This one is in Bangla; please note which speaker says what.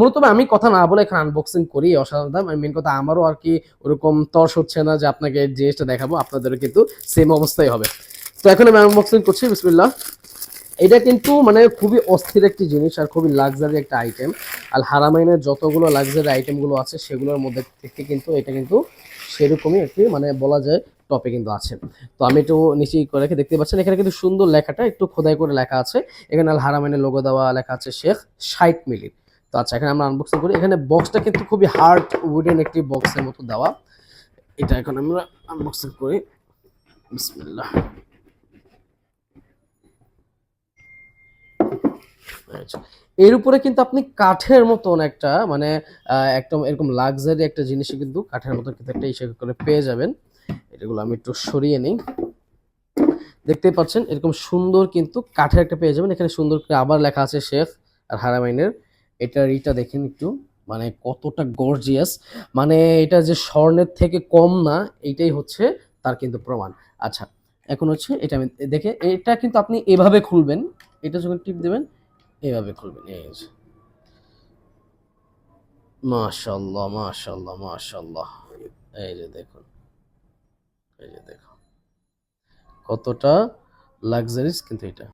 Speaker 1: মূলত আমি কথা না বলে এখানে আনবক্সিং করি অসাধারণ মেন কথা আমারও আর কি ওরকম তর্স হচ্ছে না যে আপনাকে জিনিসটা দেখাবো, আপনাদেরও কিন্তু সেম অবস্থাই হবে। তো এখন আমি আনবক্সিং করছি, বিসমিল্লাহ। এটা কিন্তু মানে খুবই অস্থির একটি জিনিস আর খুবই লাক্সারি একটা আইটেম আর হারামাইনের যতগুলো লাক্সারি আইটেমগুলো আছে, সেগুলোর মধ্যে থেকে কিন্তু এটা কিন্তু সেরকমই একটি মানে বলা যায় টপে কিন্তু আছে। তো আমি একটু নিচে করে রেখে দেখতে পাচ্ছেন, এখানে কিন্তু সুন্দর লেখাটা, একটু খোদাই করে লেখা আছে। এখানে আল হারামাইনের লোগো দেওয়া লেখা আছে শেখ ষাট মিলির তো আচ্ছা এখানে আমরা আনবক্সিং করি। এখানে বক্সটা কিন্তু খুবই হার্ড উডেন একটি বক্সের মতো দেওয়া। এটা এখন আমরা আনবক্সিং করি। বিসমিল্লাহ। আচ্ছা। এর উপরে কিন্তু আপনি কাঠের মতন একটা মানে একদম এরকম লাক্সারি একটা জিনিস কিন্তু কাঠের মতন কিন্তু একটা ইসে করে পেয়ে যাবেন। এগুলো আমি একটু সরিয়ে নিই। দেখতেই পাচ্ছেন, এরকম সুন্দর কিন্তু কাঠের একটা পেয়ে যাবেন। এখানে সুন্দর করে আবার লেখা আছে শেখ আর হারামাইনের। এটার এটা দেখেন একটু। মানে কতটা গর্জিয়াস মানে এটা যে স্বর্ণের থেকে কম না, এটাই হচ্ছে তার কিন্তু প্রমাণ। আচ্ছা এখন হচ্ছে এটা আমি দেখে, এটা কিন্তু আপনি এভাবে খুলবেন। এটা যখন টিপ দেবেন, এভাবে খুলবেন। এই মাশাল্লাহ মাশাল্লাহ মাশাল্লাহ এই যে দেখুন। এই যে দেখুন। কতটা লাক্সারিস কিন্তু এটা।